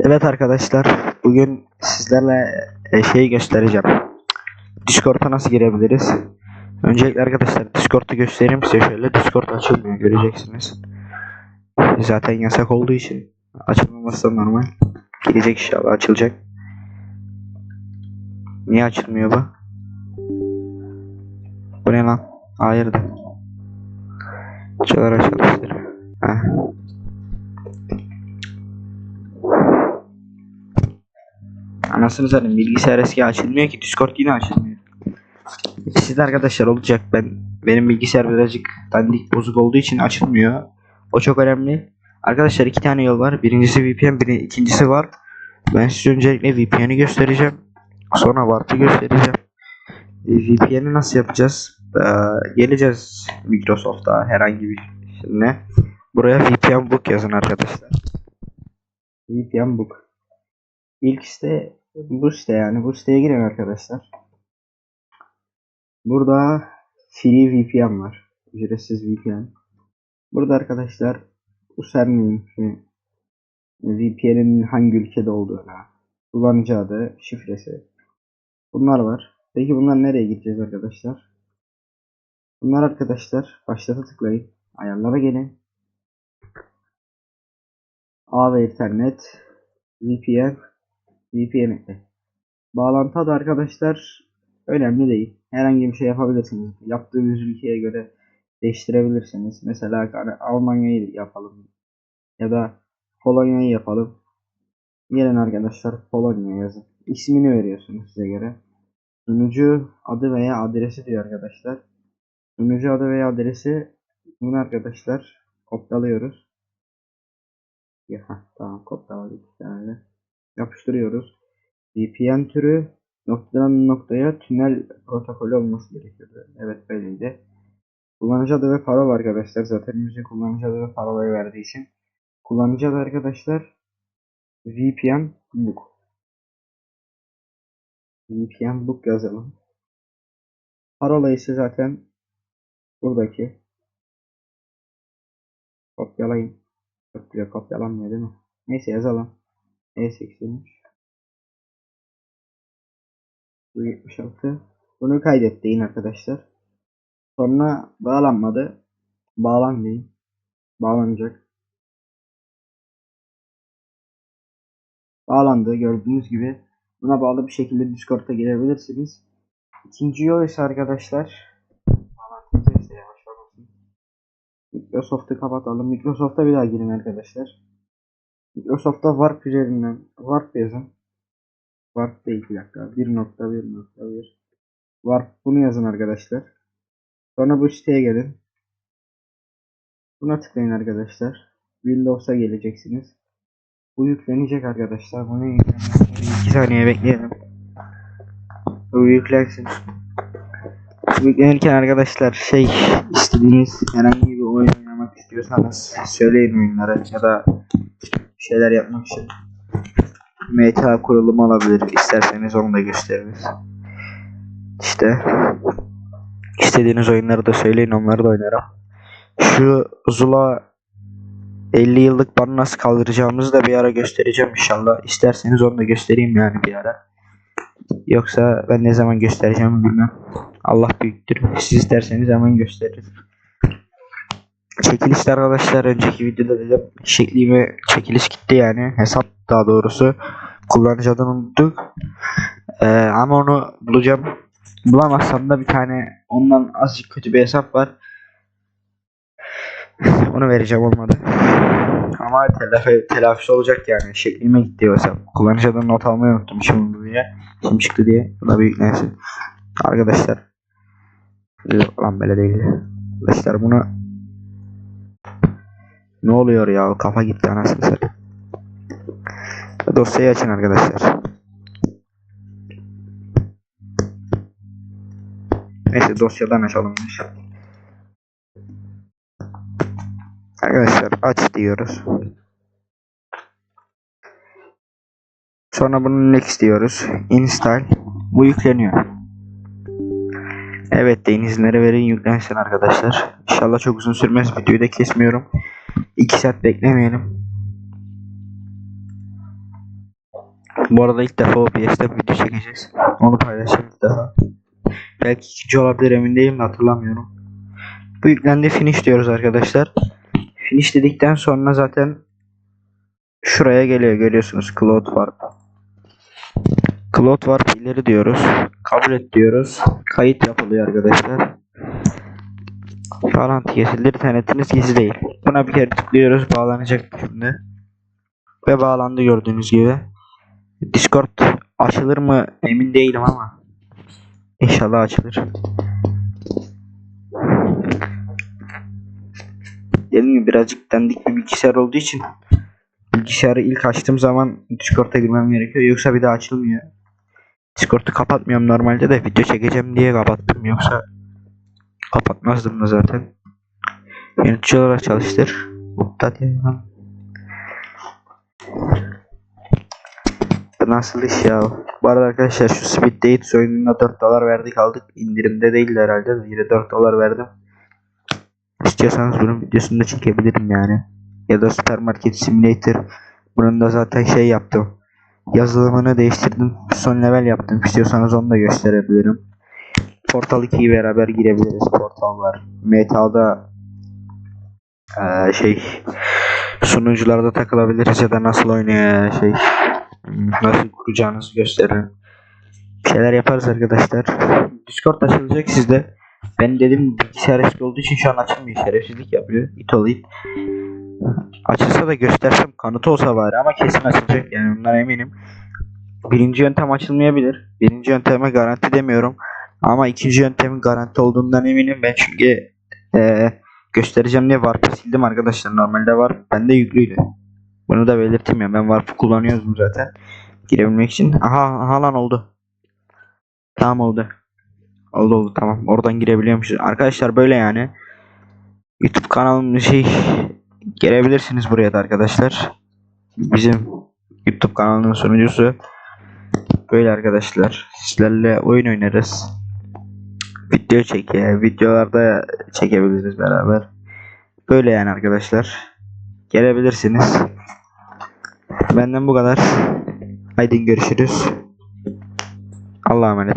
Evet arkadaşlar bugün sizlerle e, şeyi göstereceğim. Discord'a nasıl girebiliriz? Öncelikle arkadaşlar Discord'u göstereyim size şöyle. Discord açılmıyor göreceksiniz. Zaten yasak olduğu için açılmaması da normal. Girecek inşallah açılacak. Niye açılmıyor bu? Bu ne lan? Hayır da. Çalar çalıştır. Heh. Anasını satayım bilgisayar eski açılmıyor ki Discord yine açılmıyor. Siz arkadaşlar olacak ben benim bilgisayar birazcık dandik bozuk olduğu için açılmıyor. O çok önemli. Arkadaşlar iki tane yol var. Birincisi VPN, biri ikincisi var. Ben size öncelikle VPN'i göstereceğim. Sonra Warp'ı göstereceğim. E, VPN'i nasıl yapacağız? Ee, geleceğiz Microsoft'a herhangi bir ne? Buraya VPN book yazın arkadaşlar. VPN book. İlk site bu site yani bu siteye girin arkadaşlar. Burada free VPN var. Ücretsiz VPN. Burada arkadaşlar username şey, VPN'in hangi ülkede olduğunu, kullanıcı adı, şifresi. Bunlar var. Peki bunlar nereye gideceğiz arkadaşlar? Bunlar arkadaşlar başlata tıklayın. Ayarlara gelin. A ve Ethernet VPN VPN ekle. Bağlantı adı arkadaşlar önemli değil. Herhangi bir şey yapabilirsiniz. Yaptığınız ülkeye göre değiştirebilirsiniz. Mesela hani Almanya'yı yapalım. Ya da Polonya'yı yapalım. Gelin arkadaşlar Polonya yazın. İsmini veriyorsunuz size göre. Sunucu adı veya adresi diyor arkadaşlar. Sunucu adı veya adresi bunu arkadaşlar kopyalıyoruz. Ya tamam kopyaladık bir tane yapıştırıyoruz. VPN türü noktadan noktaya tünel protokolü olması gerekiyordu. Evet böyleydi. Kullanıcı adı ve parola arkadaşlar. Zaten bize kullanıcı adı ve parolayı verdiği için. Kullanıcı adı arkadaşlar VPN book. VPN book yazalım. Parola ise zaten buradaki. Kopyalayın. Kopya kopyalanmıyor değil mi? Neyse yazalım. E83 Bu 76 Bunu kaydet deyin arkadaşlar. Sonra bağlanmadı. Bağlan deyin. Bağlanacak. Bağlandı gördüğünüz gibi. Buna bağlı bir şekilde Discord'a girebilirsiniz. İkinci yol ise arkadaşlar. Microsoft'u kapatalım. Microsoft'a bir daha girin arkadaşlar. Microsoft'ta Warp üzerinden Warp yazın. Warp değil bir dakika. 1.1.1 Warp bunu yazın arkadaşlar. Sonra bu siteye gelin. Buna tıklayın arkadaşlar. Windows'a geleceksiniz. Bu yüklenecek arkadaşlar. Bunu yüklenmesini 2 saniye bekleyelim. Bu yüklensin. Yüklenirken arkadaşlar şey istediğiniz herhangi bir oyun oynamak istiyorsanız söyleyin oyunları ya da şeyler yapmak için meta kurulumu olabilir. İsterseniz onu da gösteririz. İşte istediğiniz oyunları da söyleyin onları da oynarım. Şu Zula 50 yıllık banı nasıl kaldıracağımızı da bir ara göstereceğim inşallah. İsterseniz onu da göstereyim yani bir ara. Yoksa ben ne zaman göstereceğimi bilmem. Allah büyüktür. Siz isterseniz hemen gösteririz. Çekilişte arkadaşlar önceki videoda dedim şeklime çekiliş gitti yani hesap daha doğrusu kullanıcı adını unuttuk. Ee, ama onu bulacağım. Bulamazsam da bir tane ondan azıcık kötü bir hesap var. Onu vereceğim olmadı. Ama telafi, telafisi olacak yani şeklime gitti o hesap. Kullanıcı adını not almayı unuttum şimdi buraya şimdi çıktı diye bu da büyük neyse. Arkadaşlar lan böyle değil. Arkadaşlar bunu ne oluyor ya? Kafa gitti anasını satayım. Dosyayı açın arkadaşlar. Neyse dosyadan açalım. Arkadaşlar aç diyoruz. Sonra bunu next diyoruz. Install. Bu yükleniyor. Evet deyin izinleri verin yüklensin arkadaşlar. İnşallah çok uzun sürmez. Videoyu da kesmiyorum. 2 saat beklemeyelim. Bu arada ilk defa OBS'te bir video çekeceğiz. Onu paylaşacağım ilk defa. Belki ikinci olabilir emin değilim de hatırlamıyorum. Bu yüklendi finish diyoruz arkadaşlar. Finish dedikten sonra zaten şuraya geliyor görüyorsunuz Cloud Warp. Cloud Warp ileri diyoruz. Kabul et diyoruz. Kayıt yapılıyor arkadaşlar. Bağlantı kesildi. İnternetiniz gizli değil. Buna bir kere tıklıyoruz. Bağlanacak şimdi. Ve bağlandı gördüğünüz gibi. Discord açılır mı emin değilim ama. İnşallah açılır. Dediğim gibi birazcık dandik bir bilgisayar olduğu için bilgisayarı ilk açtığım zaman Discord'a girmem gerekiyor. Yoksa bir daha açılmıyor. Discord'u kapatmıyorum normalde de video çekeceğim diye kapattım. Yoksa kapatmazdım da zaten. Yönetici olarak çalıştır. Yayınlan. Bu nasıl iş ya? Bu arada arkadaşlar şu Speed Dates oyununa 4 dolar verdik aldık. İndirimde değil herhalde de yine 4 dolar verdim. İstiyorsanız bunun videosunu da çekebilirim yani. Ya da Supermarket Simulator. Bunun da zaten şey yaptım. Yazılımını değiştirdim. Son level yaptım. İstiyorsanız onu da gösterebilirim. Portal 2'yi beraber girebiliriz. Portal var. Metal'da eee, şey sunucularda takılabiliriz ya da nasıl oynaya şey nasıl kuracağınızı gösteririm. Bir şeyler yaparız arkadaşlar. Discord açılacak sizde. Ben dedim bilgisayar eski olduğu için şu an açılmıyor. Şerefsizlik yapıyor. İt olayım. Açılsa da göstersem kanıtı olsa bari ama kesin açılacak yani ondan eminim. Birinci yöntem açılmayabilir. Birinci yönteme garanti demiyorum. Ama ikinci yöntemin garanti olduğundan eminim ben çünkü eee, göstereceğim diye Warp'ı sildim arkadaşlar. Normalde Warp bende yüklüydü. Bunu da belirteyim ya. Ben Warp'ı kullanıyordum zaten. Girebilmek için. Aha, aha lan oldu. Tamam oldu. Oldu oldu tamam. Oradan girebiliyormuşuz. Arkadaşlar böyle yani. YouTube kanalım şey gelebilirsiniz buraya da arkadaşlar. Bizim YouTube kanalının sunucusu böyle arkadaşlar. Sizlerle oyun oynarız. Video çeker, videolarda çekebiliriz beraber. Böyle yani arkadaşlar. Gelebilirsiniz. Benden bu kadar. Haydi görüşürüz. Allah'a emanet.